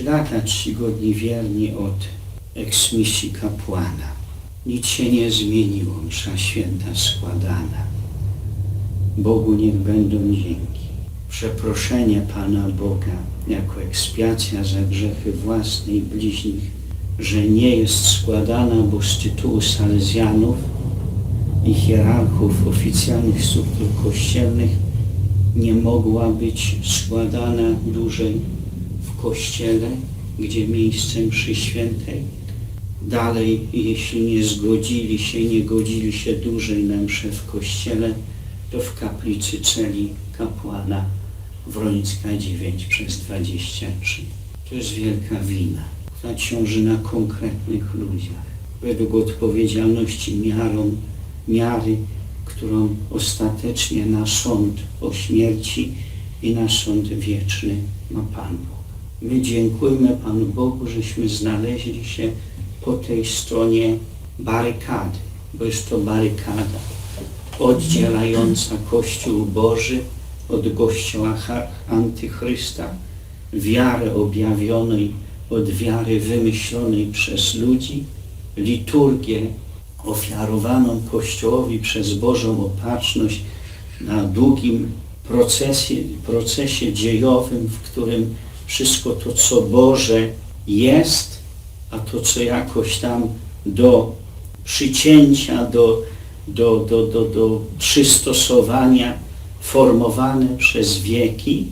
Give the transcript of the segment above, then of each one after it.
Trzy lata czcigodni wierni od eksmisji kapłana. Nic się nie zmieniło, msza święta składana. Bogu niech będą dzięki. Przeproszenie Pana Boga jako ekspiacja za grzechy własne i bliźnich, że nie jest składana, bo z tytułu salezjanów i hierarchów oficjalnych struktur kościelnych nie mogła być składana dłużej kościele, gdzie miejscem mszy świętej. Dalej, jeśli nie zgodzili się, nie godzili się dłużej na w kościele, to w kaplicy celi kapłana Wrońska 9 przez 23. To jest wielka wina, która ciąży na konkretnych ludziach. Według odpowiedzialności miarą, miary, którą ostatecznie na sąd o śmierci i na sąd wieczny ma Pan Bóg. My dziękujemy Panu Bogu, żeśmy znaleźli się po tej stronie barykady, bo jest to barykada oddzielająca Kościół Boży od Kościoła Antychrysta, wiarę objawionej od wiary wymyślonej przez ludzi, liturgię ofiarowaną Kościołowi przez Bożą opatrzność na długim procesie, procesie dziejowym, w którym wszystko to, co Boże jest, a to, co jakoś tam do przycięcia, do, do, do, do, do przystosowania formowane przez wieki,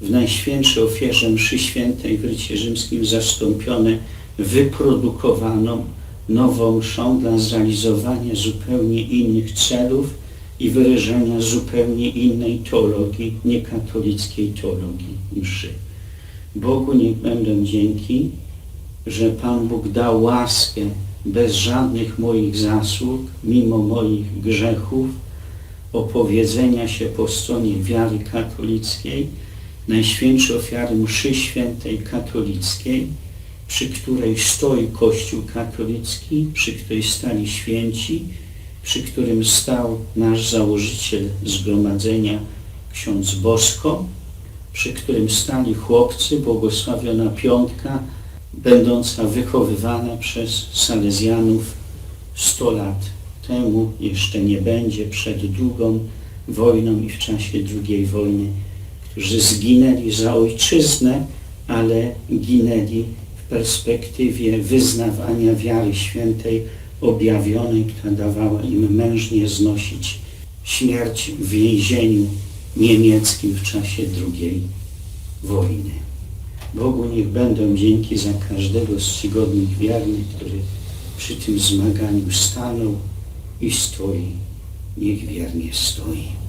w Najświętszej ofierze mszy świętej w rycie rzymskim zastąpione wyprodukowaną nową mszą dla zrealizowania zupełnie innych celów i wyrażenia zupełnie innej teologii, niekatolickiej teologii mszy. Bogu niech będą dzięki, że Pan Bóg dał łaskę bez żadnych moich zasług, mimo moich grzechów, opowiedzenia się po stronie wiary katolickiej, Najświętszej ofiary mszy świętej katolickiej, przy której stoi Kościół katolicki, przy której stali święci, przy którym stał nasz założyciel zgromadzenia ksiądz Bosko, przy którym stali chłopcy, błogosławiona piątka, będąca wychowywana przez Salezjanów 100 lat temu, jeszcze nie będzie, przed drugą wojną i w czasie drugiej wojny, którzy zginęli za ojczyznę, ale ginęli w perspektywie wyznawania wiary świętej objawionej, która dawała im mężnie znosić śmierć w więzieniu niemieckim w czasie II wojny. Bogu niech będą dzięki za każdego z czcigodnych wiernych, który przy tym zmaganiu stanął i stoi. Niech wiernie stoi.